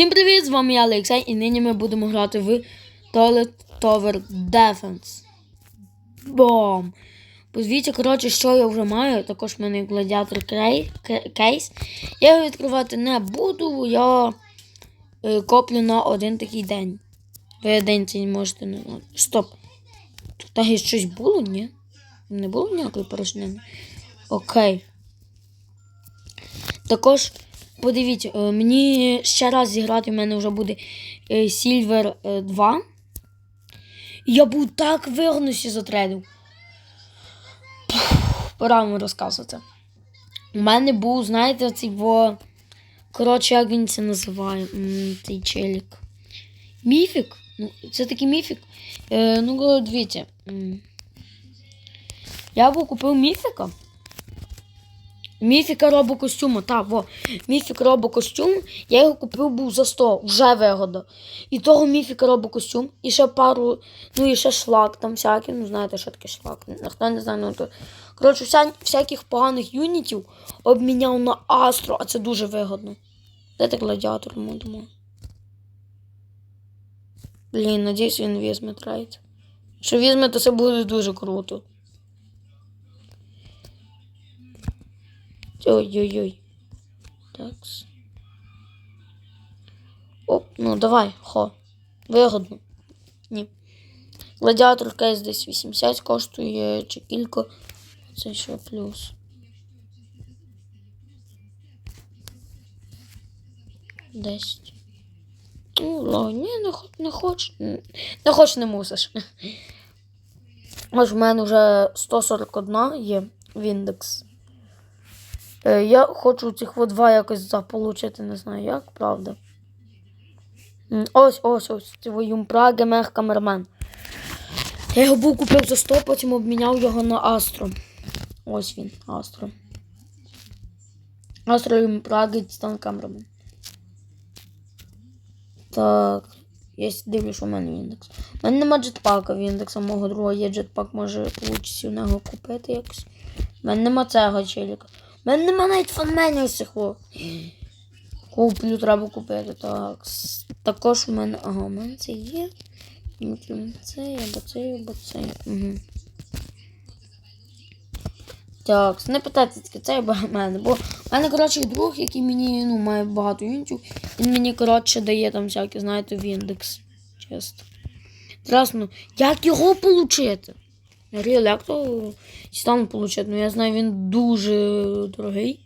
Усім привіт! З вами я Олексій, і нині ми будемо грати в Toilet Tower Defense. Бом! Подивіться, коротше, що я вже маю. Також в мене гладіатор кейс. Я його відкривати не буду, я е, коплю на один такий день. Ви день цей можете не. Стоп. Тут так щось було, ні? Не було ніякої порожнини? Окей. Також подивіться, е, мені ще раз зіграти, в мене вже буде е, Silver е, 2. І я був так вигнуся затрейдив. Пора вам розказувати. У мене був, знаєте, цей. Коротше, як він це називає? Цей челік. Міфік? Ну, це такий міфік. Е, ну, дивіться. Я був купив міфіка. Міфіка робокостюму, так, во. Міфік робокостюм, я його купив був за 100, вже вигода. І того міфіка робокостюм, і ще пару, ну і ще шлак там всякий, ну знаєте, що таке шлак. Хто не знає, ну то. Коротше, вся, всяких поганих юнітів обміняв на Астро, а це дуже вигодно. Де гладіатор, ну, думаю. Блін, надіюсь, він візьме трейд. Якщо візьме, то це буде дуже круто. Ой-ой-ой. Такс. Оп, ну давай, хо. Вигодно. Ні. Гладіатор кейс десь 80 коштує чи кілько. Це ще плюс. Десять. Ну, ні, не, хо- не хоч. Не хоч, не мусиш. Ось в мене вже 141 є в індекс. Е, Я хочу цих от два якось заполучити, не знаю як, правда. Ось, ось, ось. Це Юмпра Гемех Камермен. Я його був купив за 100, потім обміняв його на Астро. Ось він, Астро. Астро Юмпра Гетстан Камермен. Так. Я дивлюсь, що в мене індекс. У мене нема джетпака в індексу, мого друга є джетпак, може вийде у нього купити якось. У мене нема цього челіка. У мене нема навіть фанменів. Куплю, треба купити. Так. Також у мене. Ага, у мене це є. Це, або це, або це. Угу. Так, не питайте тільки це або мене. Бо в мене, коротше, друг, який мені ну, має багато юнітів, він мені, коротше, дає там всякі, знаєте, в індекс. Чесно. Зразу, як його отримати? Ріл, як то стану отримати? Ну, я знаю, він дуже дорогий.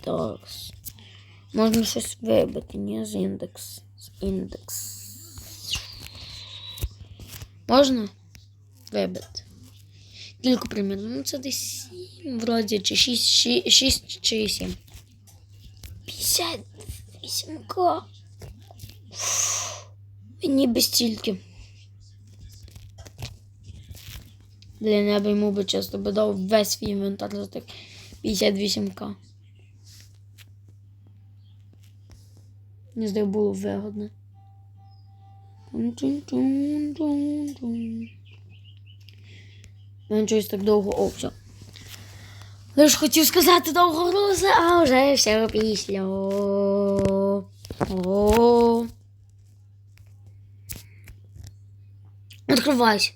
Так. Можна щось вибити, ні, з індекс. З індекс. Можна вибити. Кілько примірно. Ну, це десь 7, вроді, чи 6, 6, 6 чи 7. 58к. Мені без стільки. Блін, я би йому би часто би дав весь свій інвентар за так 58к. Мені здається, було вигодно. Він щось так довго О, все. Лиш хотів сказати довго грузи, а вже все після. О. Відкривайся.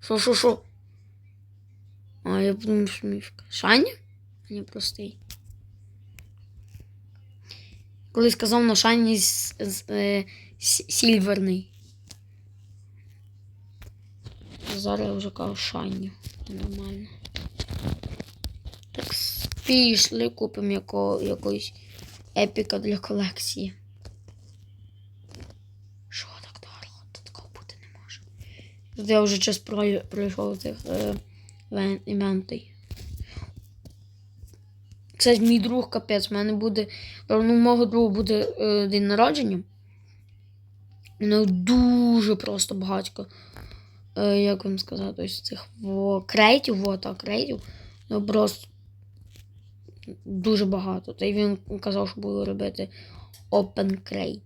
Шо, шо, шо? А, я подумав, що мішка. Шаня? А не простий. Коли сказав на шані з, з, е, с- сільверний. Зараз я вже кажу шані. Нормально. Так с- пішли, купимо яко, якоїсь епіка для колекції. Що так дорого? Та такого бути не може. Тут я вже час пройшов цих е, вен- івентей. Кстати, мій друг капець, в мене буде. Ну, у мого друга буде е, день народження. У нього дуже просто багатько. Е, як вам сказати, ось цих крейтів, во, так, крейтів. Ну просто дуже багато. Та й він казав, що буде робити Open Crate.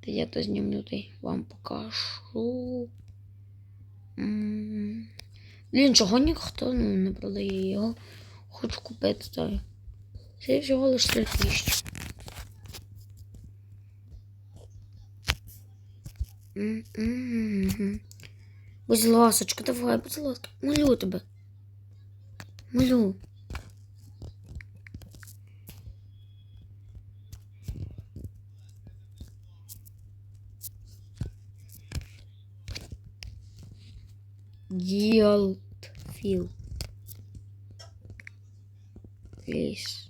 Та я то знімлю та вам покажу. Блін, чого ніхто ну, не продає його. Хочу купити той. Це всього лиш 3 тисячі. Будь ласочка, давай, будь ласка. Молю тебе. Молю. Діалтфіл. Ліс.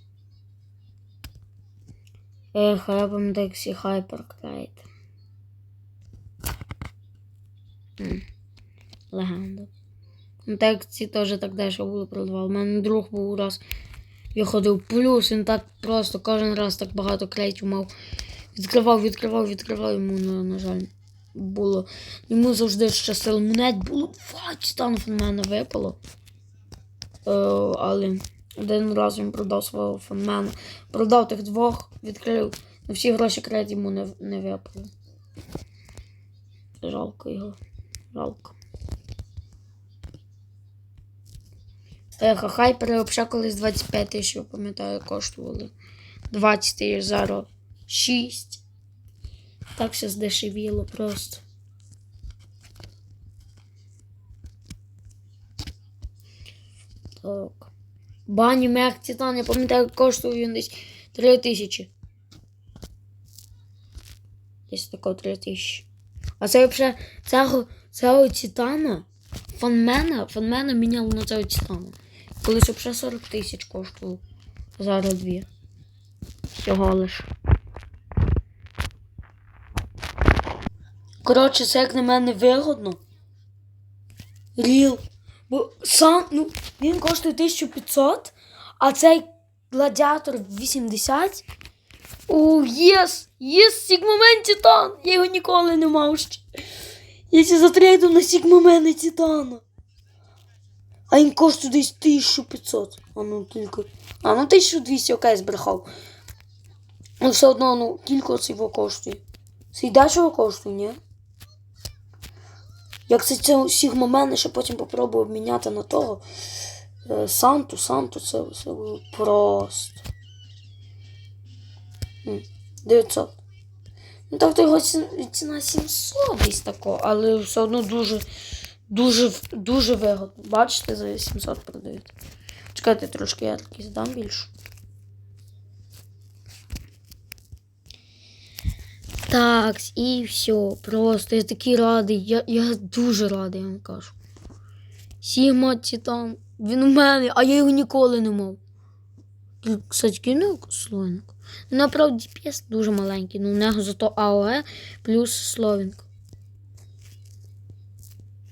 Ех, а я всі хайперклейт. Легенда. Ну, так ці теж так дешево були продавали. У мене друг був раз. Я ходив плюс, він так просто кожен раз так багато крейтів мав. Відкривав, відкривав, відкривав, йому, на, на жаль, було. Йому завжди щастило. Монет було 20 там в мене випало. Е, але один раз він продав свого фанмена. Продав тих двох, відкрив. На всі гроші крейт йому не, не випало. Жалко його. Жалко. Ех, хайпери взагалі колись 25 тисяч, пам'ятаю, коштували. 20 тисяч зараз 6. Так все здешевіло просто. Так. Бані Мех Титан, я пам'ятаю, коштував він десь 3 тисячі. Десь тако 3 тисячі. А це взагалі цього, цього Титана, фанмена, фанмена міняли на цього Титана. Колись взагалі 40 тисяч коштував. Зараз дві. Всього лиш. Коротше, це як на мене вигодно. Ріл. Бо сам, ну, він коштує 1500, а цей гладіатор 80. О, єс! Єс, Сігмамен Титан! Я його ніколи не мав ще. Я ці затрейду на Сігмамена Титана. А він коштує десь 1500. А ну тільки. А ну 1200, окей, збрехав. Ну все одно, ну, кілько це його коштує. Це й коштує, ні? Як це це Сігмамени, ще потім попробую обміняти на того. Е, Санту, Санту, це, це було просто. 900. Ну так то його ціна 700 десь тако, але все одно дуже, дуже, дуже вигодно. Бачите, за 700 продають. Чекайте, трошки я такий здам більше. Так, і все. Просто я такий радий. Я, я дуже радий, я вам кажу. Сігма Титан. Він у мене, а я його ніколи не мав. Кстати, кину словник. Ну, направді п'єс дуже маленький. Ну, у нього зато АОЕ плюс словінка.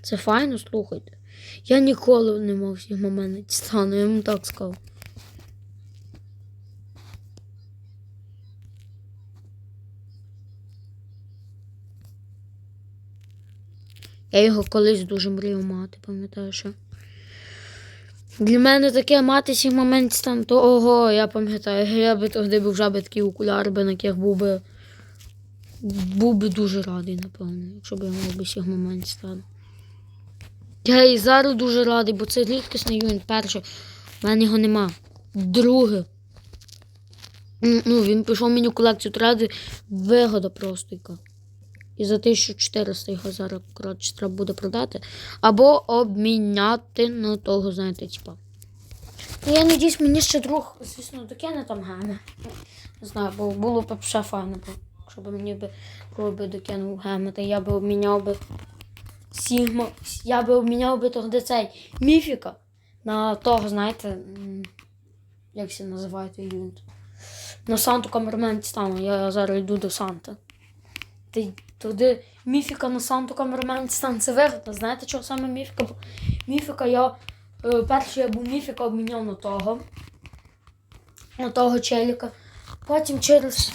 Це файно, слухайте. Я ніколи не мав Сігма мене Титану, я вам так сказав. Я його колись дуже мріяв мати, пам'ятаю, що. Для мене таке мати сій момент там, то ого, я пам'ятаю, я би тоді б вже би окуляри, би, на яких був би. Був би дуже радий, напевно, якщо б я мав би сіх момент стати. Я і зараз дуже радий, бо це рідкісний юніт. Перше, в мене його нема. Друге. Ну, він пішов мені в колекцію тради вигода просто яка. І за 1400 його зараз, коротше, треба буде продати. Або обміняти на того, знаєте, типа. Ну, я надіюсь, мені ще друг, звісно, докине там геми. Не знаю, бо було б ще файно, щоб мені би друг би докинув геми, то я би обміняв би Сігма. Я би обміняв би тоді цей міфіка на того, знаєте, як це називає той юніт. На Санту Камермен Титану. Я зараз йду до Санта. Ти туди міфіка на Санту Камермен Титан. Це вигодно. Знаєте, чого саме міфіка? Міфіка я. Е, перший я був міфіка обміняв на того. На того челіка. Потім через.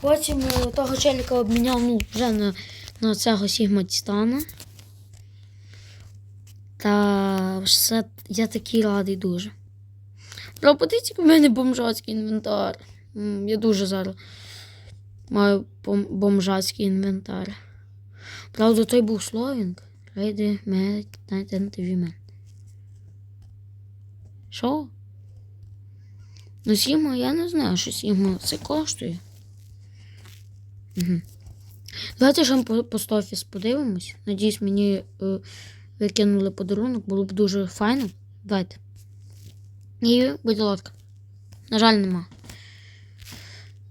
Потім е, того челіка обміняв ну, вже на, на цього Сігма Титана. Та все, я такий радий дуже. Подивіться, в мене бомжацький інвентар. Я дуже зараз маю бом- бомжацький інвентар. Правда, той був Словінг. Рейди Мед Найтентивімен. Що? Ну, Сігма, я не знаю, що Сігма це коштує. Угу. Давайте ж по постофіс подивимось. Надіюсь, мені е, викинули подарунок, було б дуже файно. Давайте. І будь ласка. На жаль, нема.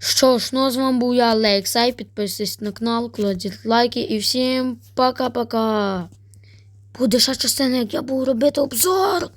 Що ж, ну з вами був я, Лексай. Підписуйтесь на канал, кладіть лайки і всім пока-пока. Буде ще частина, як я буду робити обзор.